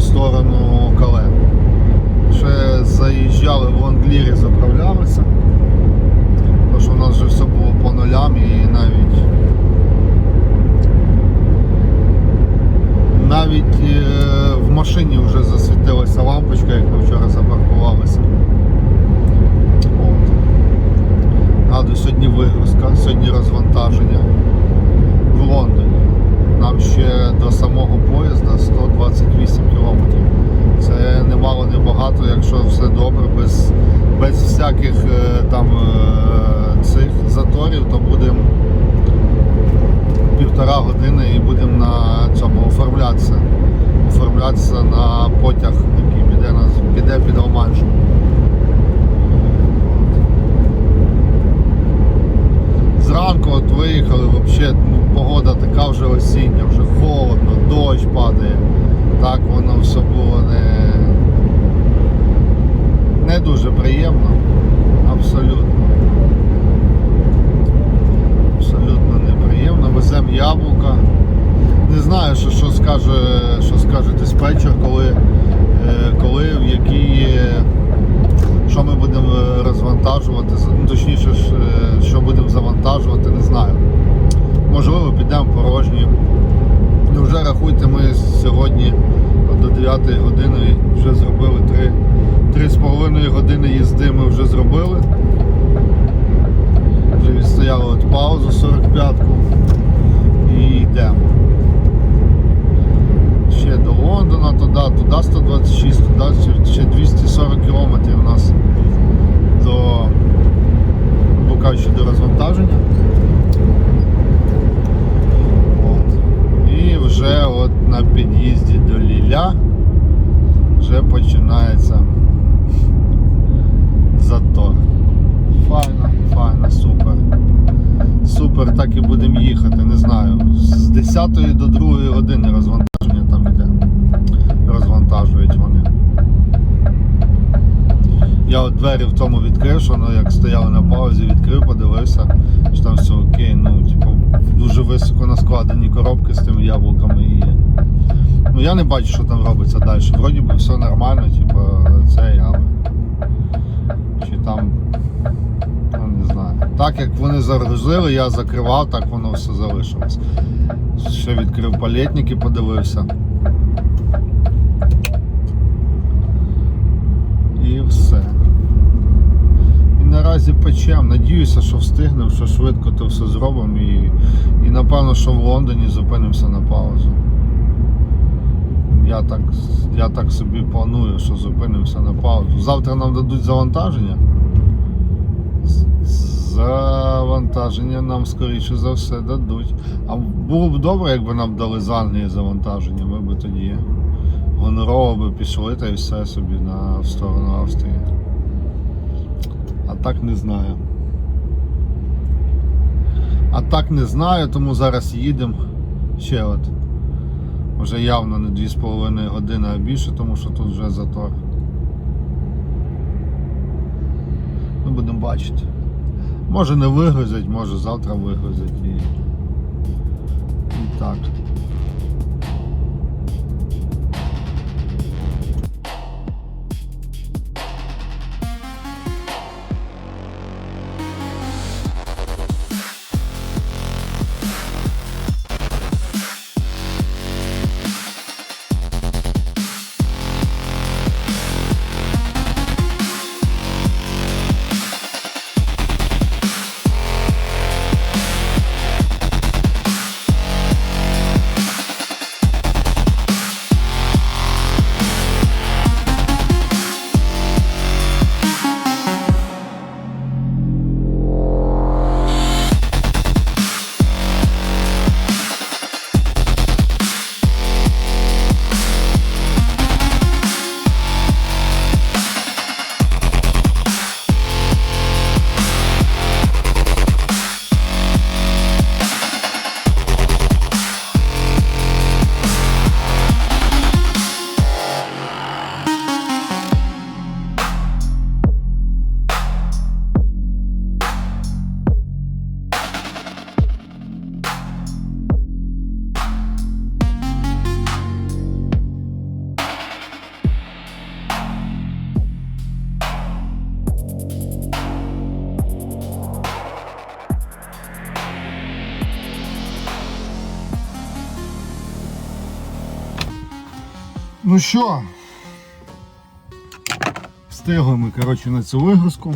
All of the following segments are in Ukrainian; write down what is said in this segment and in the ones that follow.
сторону Кале. Ще заїжджали в Лонглірі, заправлялися. Тому що в нас вже все було по нулям і навіть навіть е, в машині вже засвітилася лампочка, як ми вчора запаркувалися. От. Нагадую, сьогодні вигрузка, сьогодні розвантаження в Лондоні. Нам ще до самого поїзда 128 кілометрів. Це немало не багато, якщо все добре, без, без всяких е, там е, цих заторів, то будемо півтора години і будемо на цьому оформлятися. Оформлятися на потяг, який піде, нас, піде під Романшу. Зранку от виїхали, взагалі погода така вже осіння, вже холодно, дощ падає. Так воно все було не, не дуже приємно. Абсолютно. Абсолютно неприємно. Веземо яблука. Не знаю, що, що скаже, що скаже диспетчер, коли, е, коли в якій. що ми будемо е, розвантажувати, ну, точніше, е, що будемо завантажувати, не знаю. Можливо, підемо порожні. Ну, вже рахуйте, ми сьогодні до 9 години вже зробили 3, 3,5 години їзди ми вже зробили. Вже відстояли от паузу 45-ку і йдемо. Ще до Лондона, туди, туди 126, туди ще- ще 240 кілометрів у нас до що до розвантаження. От. І вже от на під'їзді до Ліля вже починається затор. Файно, файно, супер. Супер, так і будемо їхати, не знаю. З 10 до 2 години розвантаження там іде. Розвантажують вони. Я от двері в тому відкрив, що воно як стояли на паузі, відкрив, подивився, яблуками і. Ну я не бачу, що там робиться далі. Вроді би все нормально, типу, це ями. Чи там. Ну, не знаю. Так як вони загрузили, я закривав, так воно все залишилось. Ще відкрив палетники, подивився. І все. І наразі печем. Надіюся, що встигнемо, що швидко то все зробимо і, і напевно, що в Лондоні зупинимося на паузу. Я так, я так собі планую, що зупинимося на паузу. Завтра нам дадуть завантаження. Завантаження нам скоріше за все дадуть. А було б добре, якби нам дали з Англії завантаження, ми б тоді гонорово би пішли та й все собі на в сторону Австрії. Так не знаю. А так не знаю, тому зараз їдемо ще от. Вже явно не 2,5 години, а більше, тому що тут вже затор. Ми будемо бачити. Може не вигрузять, може завтра вигрузять і, і так. Ну що, встигли ми коротше, на цю вигрузку.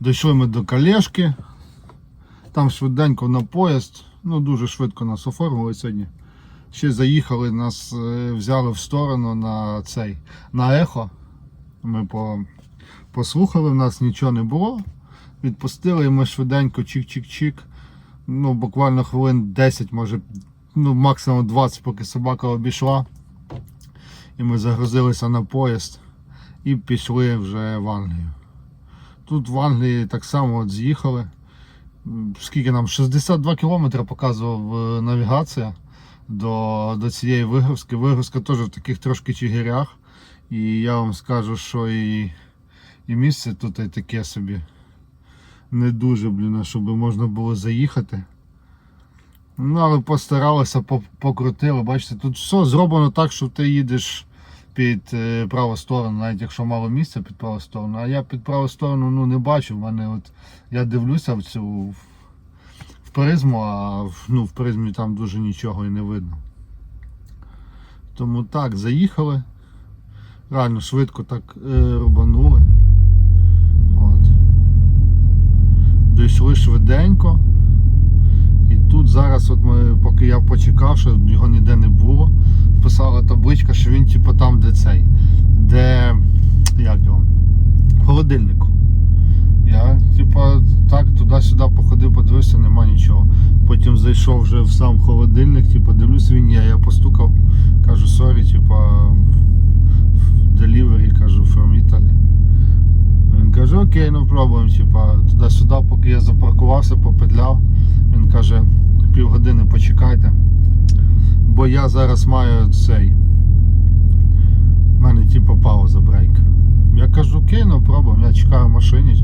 Дійшли ми до Калешки. Там швиденько на поїзд. Ну, дуже швидко нас оформили сьогодні. Ще заїхали, нас е, взяли в сторону на цей на ехо. Ми по, послухали, в нас нічого не було. Відпустили і ми швиденько чик-чик-чик. Ну, буквально хвилин 10, може, ну, максимум 20, поки собака обійшла. І ми загрузилися на поїзд і пішли вже в Англію. Тут в Англії так само от з'їхали. Скільки нам? 62 кілометри показував е, навігація до, до цієї вигрузки. Вигрузка теж в таких трошки чигирях. І я вам скажу, що і, і місце тут і таке собі не дуже, блін, щоб можна було заїхати. Ну, але постаралися, покрутили. Бачите, тут все зроблено так, що ти їдеш під е, праву сторону, навіть якщо мало місця під праву сторону. А я під праву сторону ну, не бачу. В мене от я дивлюся в цю в, призму, а ну, в призмі там дуже нічого і не видно. Тому так, заїхали. Реально швидко так е, рубанули. От. Дійшли швиденько. Зараз, от ми, поки я почекав, що його ніде не було, писала табличка, що він типу там, де цей, де як його? Холодильнику. Я, типа, так, туди-сюди походив, подивився, нема нічого. Потім зайшов вже в сам холодильник, типу, дивлюсь, він є. Я постукав, кажу, сорі, типа, delivery, кажу, from Italy. Він каже, окей, no problem, типа, туди-сюди, поки я запаркувався, попетляв. Він каже, півгодини почекайте. Бо я зараз маю цей. У мене типу пауза брейк. Я кажу, окей, ну problem, я чекаю в машині,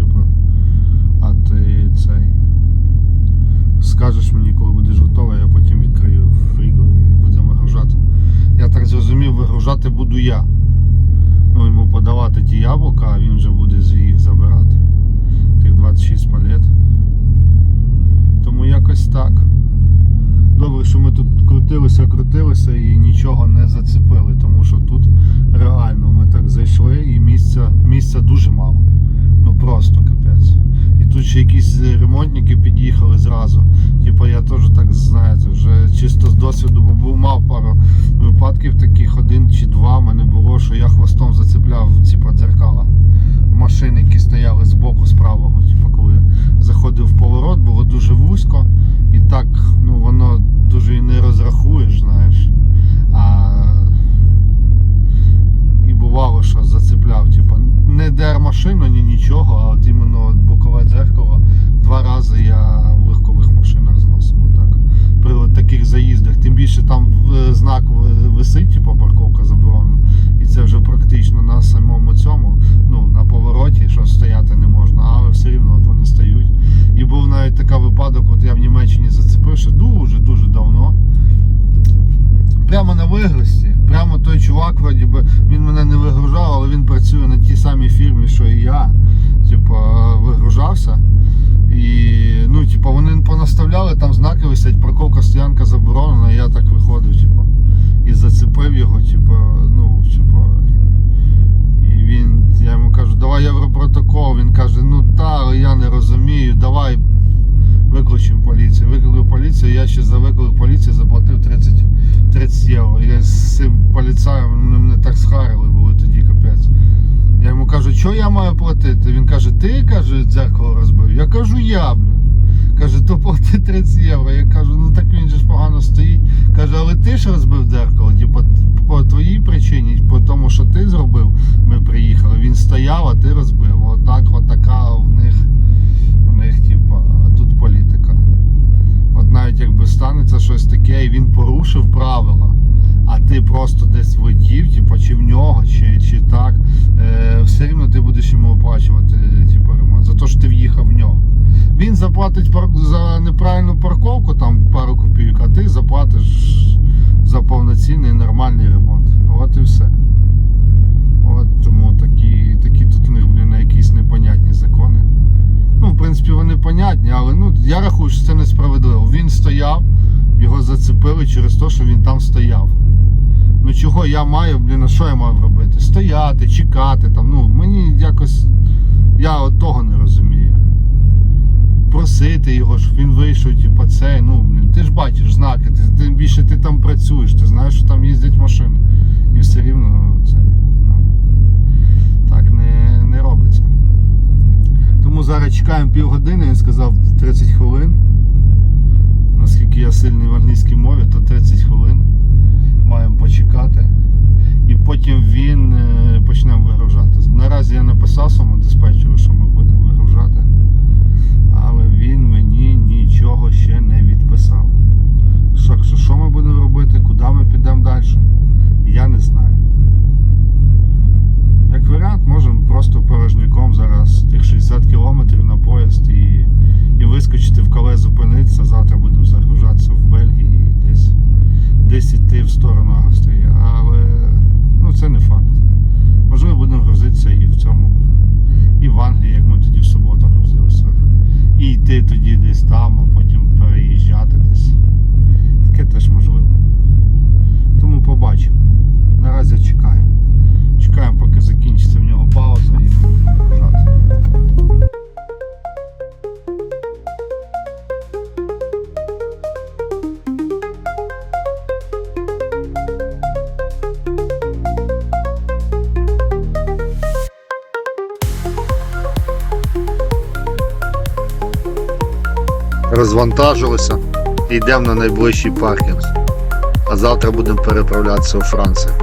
Я кажу, я блін. Каже, то плати 30 євро. Я кажу, ну так він же ж погано стоїть. Каже, але ти ж розбив зараз чекаємо півгодини, він сказав 30 хвилин. Наскільки я сильний в англійській мові, то 30 хвилин маємо почекати. І потім він е, почне вигружати. Наразі я написав своєму диспетчеру, що ми будемо вигружати, але він мені нічого ще не відписав. Що, що, що ми будемо робити, куди ми підемо далі, Розвантажилися і йдемо на найближчий паркінг. А завтра будемо переправлятися у Францію.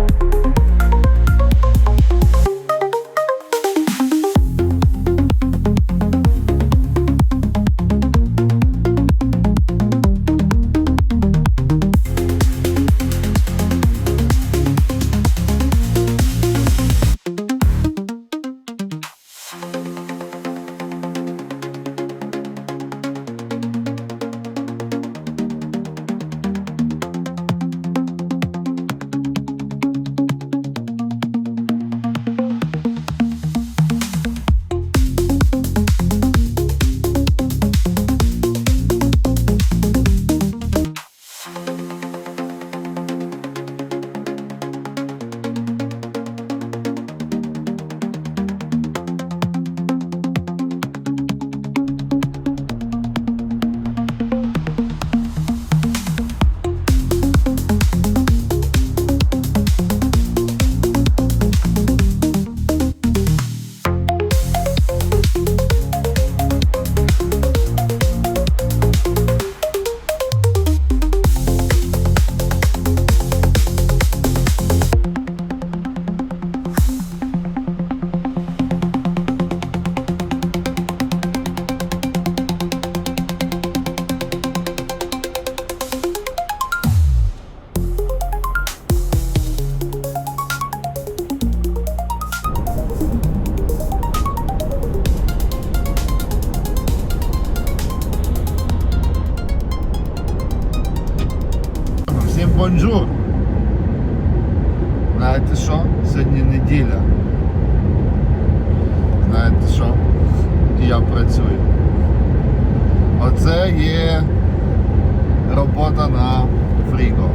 Робота на Фріго.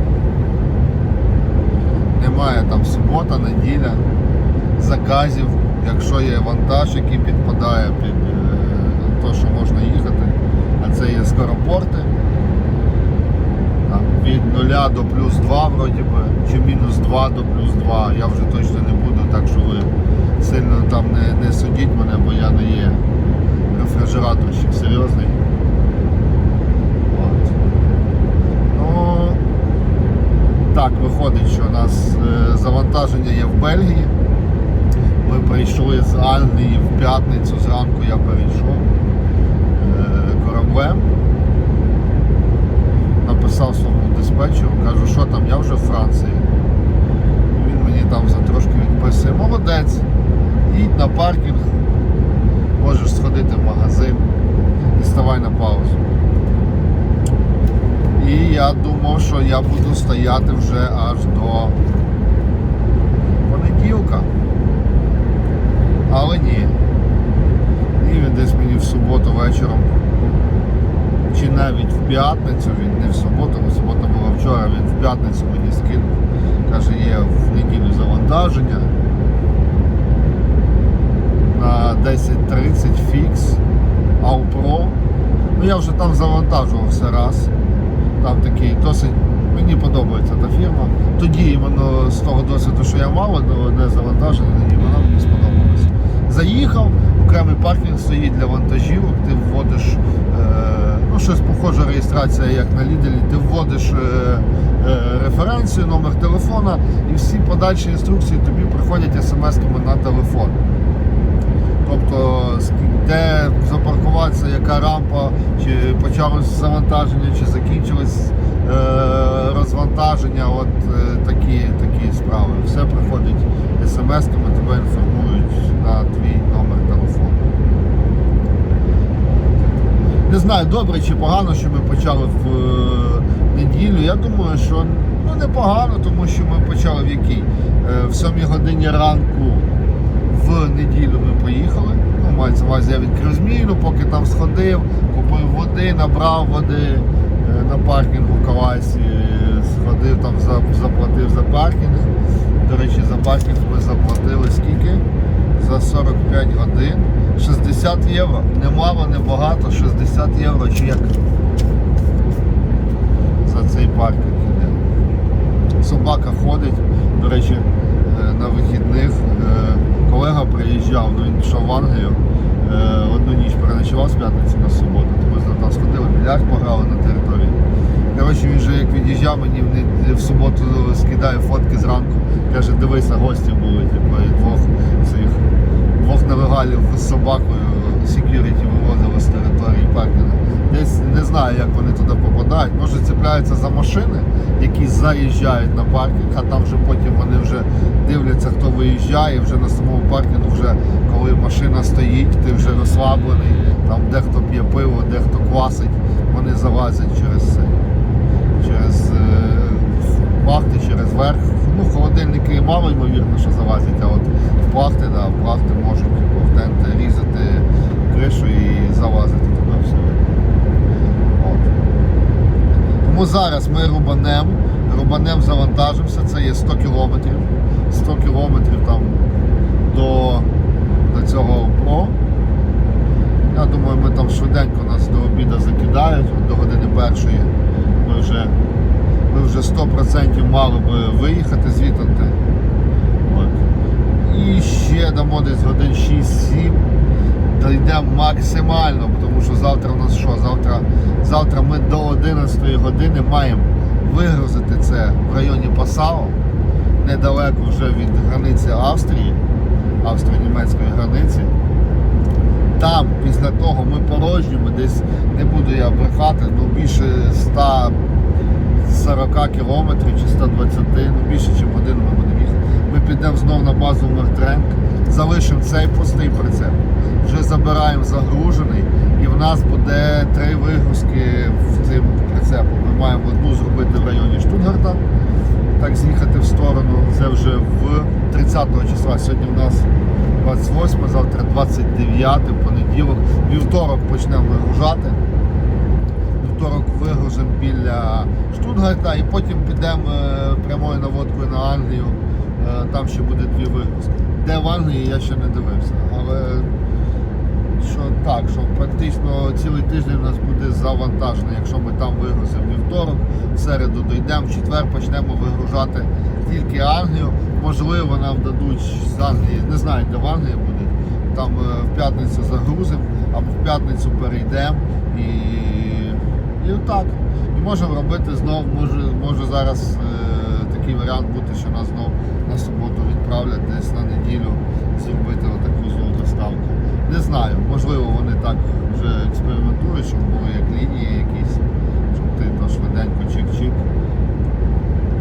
Немає там субота, неділя, заказів. Якщо є вантаж, який підпадає під те, що можна їхати, а це є скоропорти там, від 0 до плюс 2 вроді би, чи мінус 2 до плюс 2, я вже точно не буду, так що ви сильно там не, не судіть мене, бо я не є рефрижераторщик серйозний. От. Ну, так, виходить, що у нас е, завантаження є в Бельгії. Ми прийшли з Англії в п'ятницю, зранку я перейшов е, кораблем написав своєму диспетчеру, кажу, що там, я вже в Франції. Він мені там за трошки відписує, молодець, їдь на паркінг, можеш сходити в магазин і ставай на паузу. І я думав, що я буду стояти вже аж до понеділка. Але ні. І він десь мені в суботу вечором чи навіть в п'ятницю, він не в суботу, бо субота була вчора він в п'ятницю мені скинув. Каже, є в неділю завантаження на 10.30 фікс Аупро. Ну я вже там завантажувався раз. Там такий досить. Мені подобається та фірма. Тоді іменно з того досвіду, що я мав, одне завантаження, і вона мені сподобалася. Заїхав, окремий паркінг стоїть для вантажівок, ти вводиш е, ну, щось похоже реєстрація, як на лідері, ти вводиш е, е, референцію, номер телефона і всі подальші інструкції тобі приходять смс-ками на телефон. Тобто де запаркуватися, яка рампа, чи почалось завантаження, чи закінчилось е, розвантаження, от е, такі, такі справи. Все приходить смс-ками, тебе інформують на твій номер телефону. Не знаю, добре чи погано, що ми почали в е, неділю. Я думаю, що ну, непогано, тому що ми почали в якій? Е, в 7 годині ранку в неділю ми поїхали. Ну, мається увазі, я відкрив зміну, поки там сходив, купив води, набрав води е, на паркінгу в Кавасі, е, сходив там, заплатив за паркінг. До речі, за паркінг ми заплатили скільки? За 45 годин. 60 євро. Немало, не багато, 60 євро чи як за цей паркінг іде. Собака ходить. До речі, на вихідних е, колега приїжджав, ну він пішов в Англію. е, Одну ніч переночував з п'ятниці на суботу. То ми з ним там сходили, більярд пограли на території. Коротше, він же як від'їжджав, мені в, суботу скидає фотки зранку. Каже, дивися, гості були, типу, двох цих двох нелегалів з собакою секюріті вивозили з території паркінгу. Десь не знаю, як вони туди попадають. Може цепляються за машини, які заїжджають на паркінг, а там вже потім вони вже дивляться, хто виїжджає. Вже на самому паркінгу, вже коли машина стоїть, ти вже розслаблений, там дехто п'є пиво, дехто квасить, вони залазять через це. Через е, плахти, через верх. Ну, холодильники мало ймовірно, що залазять, а от в плахти, да, в плахти можуть в тент різати кришу і залазити туди все. Тому зараз ми рубанем, рубанем завантажимося, це є 100 кілометрів. 100 кілометрів там до, до цього ПРО. Я думаю, ми там швиденько нас до обіду закидають, до години першої. Ми вже, ми вже 100% мали би виїхати звідти. І ще дамо десь годин 6-7. Дійдемо максимально, тому що завтра у нас що? Завтра, завтра ми до 11 години маємо вигрузити це в районі Пасао, недалеко вже від границі Австрії, австро-німецької границі. Там після того ми порожніми, десь не буду я брехати, ну більше 140 кілометрів чи 120, ну більше, ніж годину ми будемо їхати. Ми підемо знову на базу Мертренк, залишимо цей пустий прицеп, вже забираємо загружений, і в нас буде три вигрузки в цим прицепом. Ми маємо одну зробити в районі Штутгарта, так з'їхати в сторону. Це вже в 30 числа. Сьогодні в нас 28, завтра 29, понеділок. Вівторок почнемо вигружати. Вівторок вигрузимо біля Штутгарта і потім підемо е, прямою наводкою на Англію. Е, Там ще буде дві вигрузки. Де в Англії я ще не дивився. Але що так, що практично цілий тиждень у нас буде завантажено, якщо ми там вигрузимо вівторок, в середу дійдемо, в четвер почнемо вигружати тільки Англію. Можливо, нам дадуть з Англії, не знаю, де в Англії буде. Там е, в п'ятницю загрузимо, або в п'ятницю перейдемо і, і отак. І можемо робити знов, може, може зараз е, такий варіант бути, що нас знов на суботу відправлять десь на неділю зробити отаку знову доставку. Не знаю, можливо вони так вже експериментують, щоб були як лінії якісь, щоб ти то швиденько чик-чик.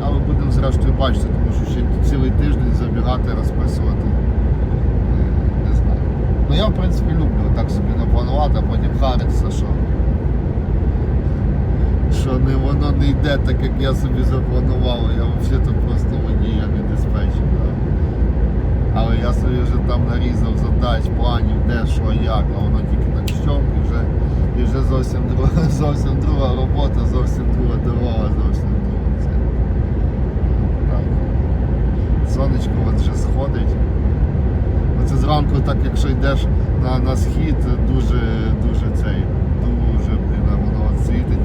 Але будемо зрештою бачити, тому що ще цілий тиждень забігати, розписувати. Не знаю. Ну я в принципі люблю так собі напланувати, а потім харитися, що. Що не воно не йде так, як я собі запланував. Я взагалі просто водій, а не диспетчер. Але я собі вже там нарізав задач, планів, де, що, як, а воно тільки на чом і вже і вже зовсім друга, зовсім друга робота, зовсім друга дорога, зовсім друга. Це. Так. Сонечко от вже сходить. Оце зранку, так якщо йдеш на на схід, дуже дуже цей, дуже воно світить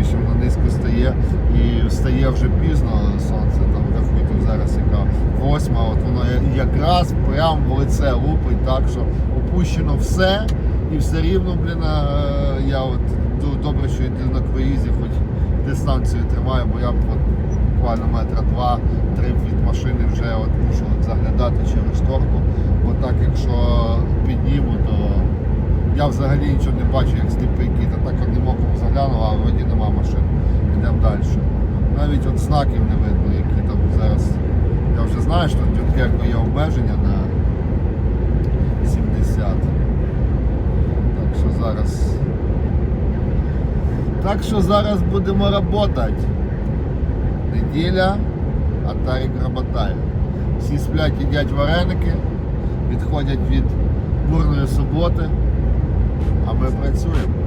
більше воно низько стає і встає вже пізно сонце, там рахуйте зараз яка восьма, от воно якраз прямо в лице лупить так, що опущено все і все рівно, блін, е, я от добре, що йду на круїзі, хоч дистанцію тримаю, бо я от буквально метра два-три від машини вже от мушу заглядати через шторку. Бо так якщо підніму, то я взагалі нічого не бачу, як сліпий кіт. А так одним оком заглянув, а вроді нема машин. Йдемо далі. Навіть от знаків не видно, які там зараз. Я вже знаю, що в Дюнкерку є обмеження на 70. Так що зараз. Так що зараз будемо працювати. Неділя, а Тарік роботає. Всі сплять, їдять вареники, відходять від бурної суботи, а ми працюємо.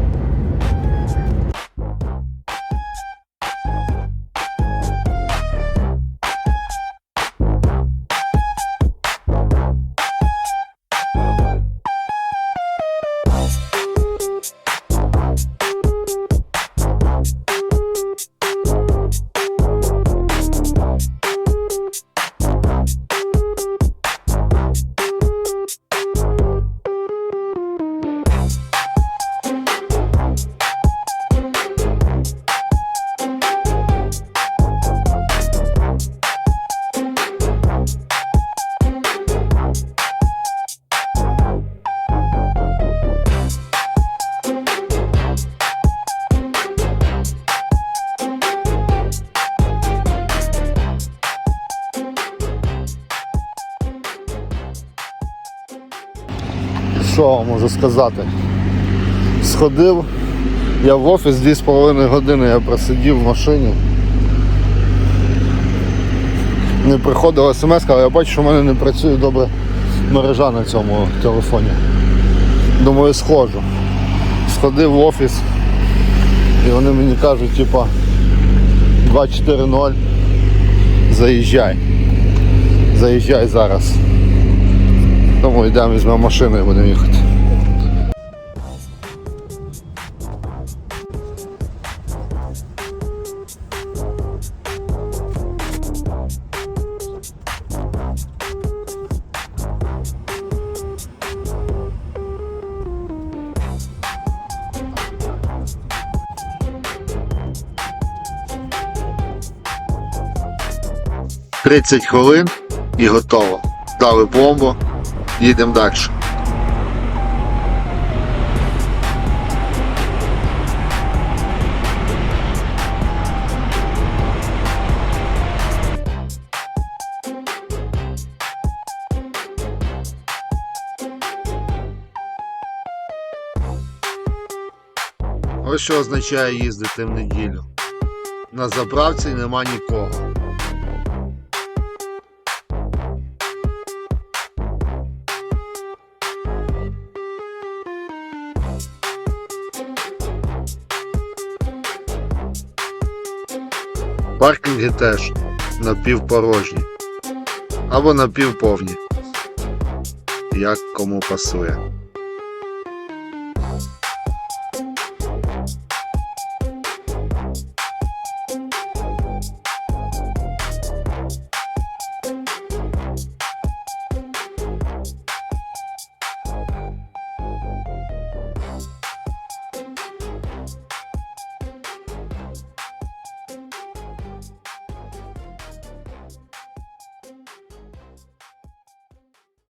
Що вам можу сказати? Сходив, я в офіс 2,5 години я просидів в машині. Не приходила смс, але я бачу, що в мене не працює добре мережа на цьому телефоні. Думаю, схожу. Сходив в офіс і вони мені кажуть, типа 240 заїжджай. Заїжджай зараз. Тому йдемо візьмемо машину і будемо їхати. Тридцять хвилин і готово. Дали бомбу, їдемо далі. Ось що означає їздити в неділю. На заправці нема нікого. Паркінги теж напівпорожні або напівповні. Як кому пасує.